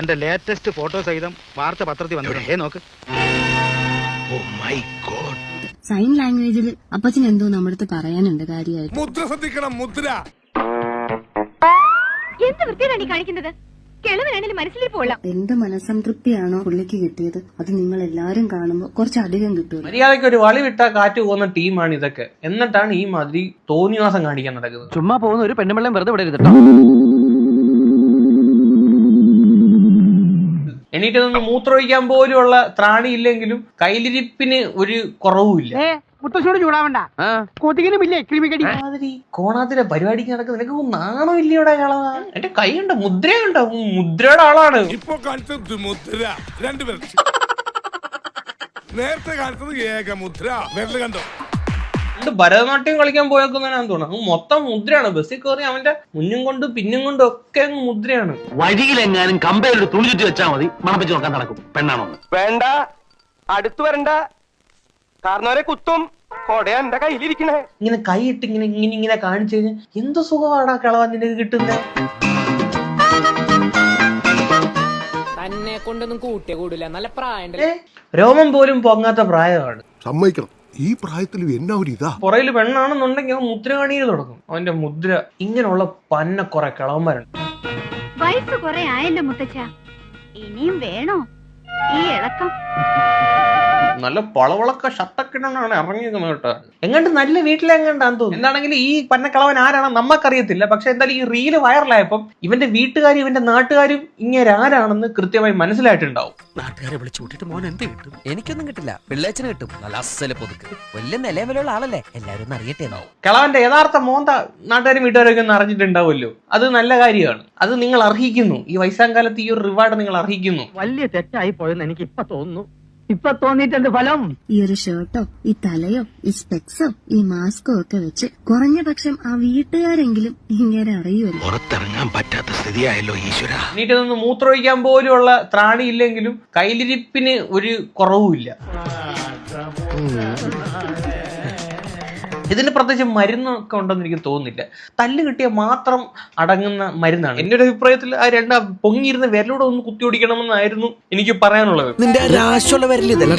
എന്റെ latest photo സഹിതം വാർത്ത പത്രത്തിൽ വന്നിട്ടുണ്ട് ഏ നോക്ക്. ഓ മൈ ഗോഡ് സൈൻ ലാംഗ്വേജിൽ അപ്പച്ചന് എന്തോ നമ്മുടെ അടുത്ത് പറയാനുണ്ട് കാര്യമായിട്ട്. മുദ്ര ശ്രദ്ധിക്കണം മുദ്ര. എന്ത് വൃത്തിയാണ് ഈ കാണിക്കുന്നത്? എന്ത് മനസ്സംതൃപ്തിയാണോ പുള്ളിക്ക് കിട്ടിയത്? അത് നിങ്ങൾ എല്ലാരും കാണുമ്പോൾ കുറച്ചധികം കിട്ടും മര്യാദയ്ക്ക് ഒരു വളി വിട്ട കാറ്റ് പോകുന്ന ടീമാണ് ഇതൊക്കെ. എന്നിട്ടാണ് ഈ മാതിരി തോന്നിവാസം കാണിക്കാൻ നടക്കുന്നത്. ചുമ്മാ പോകുന്ന ഒരു പെണ്ണുമെള്ളം വെറുതെ വിടരുത് എണീറ്റ് നിന്ന് മൂത്രമൊഴിക്കാൻ പോലുമുള്ള ത്രാണി ഇല്ലെങ്കിലും കയ്യിലിരിപ്പിന് ഒരു കുറവുമില്ല. മുത്തശ്ശോട് ചൂടാവണ്ട കൊതുകിനും ഇല്ലേ ക്രിമിക്കടി മാതിരി കോണാത്തിലെ പരിപാടിക്ക് നടക്കുന്ന നിനക്ക് നാണോ ഇല്ലയോടെ കളവാ എന്റെ കൈ ഉണ്ട് മുദ്രയുണ്ടോ മുദ്രയുടെ ആളാണ്. ഇപ്പൊ കാണിച്ചത് മുദ്ര രണ്ടുപേർ നേരത്തെ കാണിച്ചത് ഏക മുദ്ര വിരൽ കണ്ടോ? ഇത് ഭരതനാട്യം കളിക്കാൻ പോയേക്കുന്നതിനാന്ന് തോന്നുന്നു. അങ്ങ് മൊത്തം മുദ്രയാണ്. ബസ്സിൽ കയറി അവന്റെ മുന്നും കൊണ്ടും പിന്നും കൊണ്ടും ഒക്കെ അങ്ങ് മുദ്രയാണ്. വഴിയിലെങ്ങാനും കമ്പയിലൊരു തുണി ചുറ്റി വെച്ചാൽ മതി. മണപ്പിച്ച് നോക്കാൻ നടക്കും. പെണ്ണാണോ വേണ്ട. അടുത്തു വരണ്ട. കാരണവരെ കുത്തും. കൊടയാ എന്റെ കയ്യിലിരിക്കണേ. ഇങ്ങനെ കൈയിട്ട് ഇങ്ങനെ ഇങ്ങനെ ഇങ്ങനെ കാണിച്ചു കഴിഞ്ഞാൽ എന്ത് സുഖമാണ് ആ കളവാൻ നിനക്ക് കിട്ടുന്നത് തന്നെ കൊണ്ടൊന്നും കൂട്ടിയ കൂടില്ല നല്ല പ്രായം ഏ, രോമം പോലും പൊങ്ങാത്ത പ്രായമാണ്. സമ്മതിക്കണം. ഈ പ്രായത്തിലും എന്നാ ഒരു ഇതാ? പുറയിൽ പെണ്ണാണെന്നുണ്ടെങ്കിൽ അവൻ മുദ്ര കാണിയിൽ തുടങ്ങും. അവന്റെ മുദ്ര ഇങ്ങനെയുള്ള പന്ന കുറെ കിളവന്മാരുണ്ട്. വയസ്സ് കുറെ ആയല്ലോ മുത്തച്ഛ. ഇനിയും വേണോ? ഈ ഇളക്കം. നല്ല പളവളക്ക ഷട്ടക്കിടണാണ് ഇറങ്ങിയത് കേട്ടോ. എങ്ങാണ്ട് നല്ല വീട്ടിലെങ്ങാണ്ടാന്ന് തോന്നുന്നു. എന്താണെങ്കിൽ ഈ പന്നക്കളവൻ കിളവൻ ആരാണെന്ന് നമുക്കറിയത്തില്ല പക്ഷെ എന്തായാലും ഈ റീൽ വൈറലായപ്പം ഇവന്റെ വീട്ടുകാരും ഇവന്റെ നാട്ടുകാരും ഇങ്ങനെ ആരാണെന്ന് കൃത്യമായി മനസ്സിലായിട്ടുണ്ടാവും. നാട്ടുകാരെ വിളിച്ചു കൂട്ടിട്ട് മോൻ എന്ത് കിട്ടും? എനിക്കൊന്നും കിട്ടില്ല. പിള്ളേച്ചന് കിട്ടും. നല്ല അസൽ പൊതുക്ക്. വലിയ നിലവിലുള്ള ആളല്ലേ? എല്ലാവരും അറിയട്ടെ കളവന്റെ യഥാർത്ഥ മോന്ത നാട്ടുകാരും വീട്ടുകാരൊക്കെ ഒന്ന് അറിഞ്ഞിട്ടുണ്ടാവുമല്ലോ. അത് നല്ല കാര്യമാണ്. അത് നിങ്ങൾ അർഹിക്കുന്നു. ഈ വയസ്സാം കാലത്ത് ഈ ഒരു റിവാർഡ് നിങ്ങൾ അർഹിക്കുന്നു. വലിയ തെറ്റായി പോയെന്ന് എനിക്ക് ഇപ്പൊ തോന്നുന്നു. ഇപ്പൊ തോന്നിയിട്ടുണ്ട് ഫലം? ഈ ഒരു ഷർട്ടോ ഈ തലയോ ഈ സ്പെക്സോ ഈ മാസ്കോ ഒക്കെ വെച്ച് കുറഞ്ഞ പക്ഷം ആ വീട്ടുകാരെങ്കിലും ഇങ്ങനെ അറിയുമല്ലോ പുറത്തിറങ്ങാൻ പറ്റാത്ത സ്ഥിതിയായല്ലോ ഈശ്വര. എന്നിട്ട് നിന്ന് മൂത്രമൊഴിക്കാൻ പോലുള്ള ത്രാണി ഇല്ലെങ്കിലും കയ്യിലിരിപ്പിന് ഒരു കുറവുമില്ല. ഇതിന് പ്രത്യേകിച്ച് മരുന്നൊക്കെ ഉണ്ടെന്ന് എനിക്ക് തോന്നുന്നില്ല. തല്ല് കിട്ടിയ മാത്രം അടങ്ങുന്ന മരുന്നാണ്. എന്റെ ഒരു അഭിപ്രായത്തിൽ ആ രണ്ട് പൊങ്ങിയിരുന്ന വിരലൂടെ ഒന്ന് കുത്തി ഓടിക്കണമെന്നായിരുന്നു എനിക്ക് പറയാനുള്ളത്. നിന്റെ രാശുള്ള വരൽ ഇതല്ല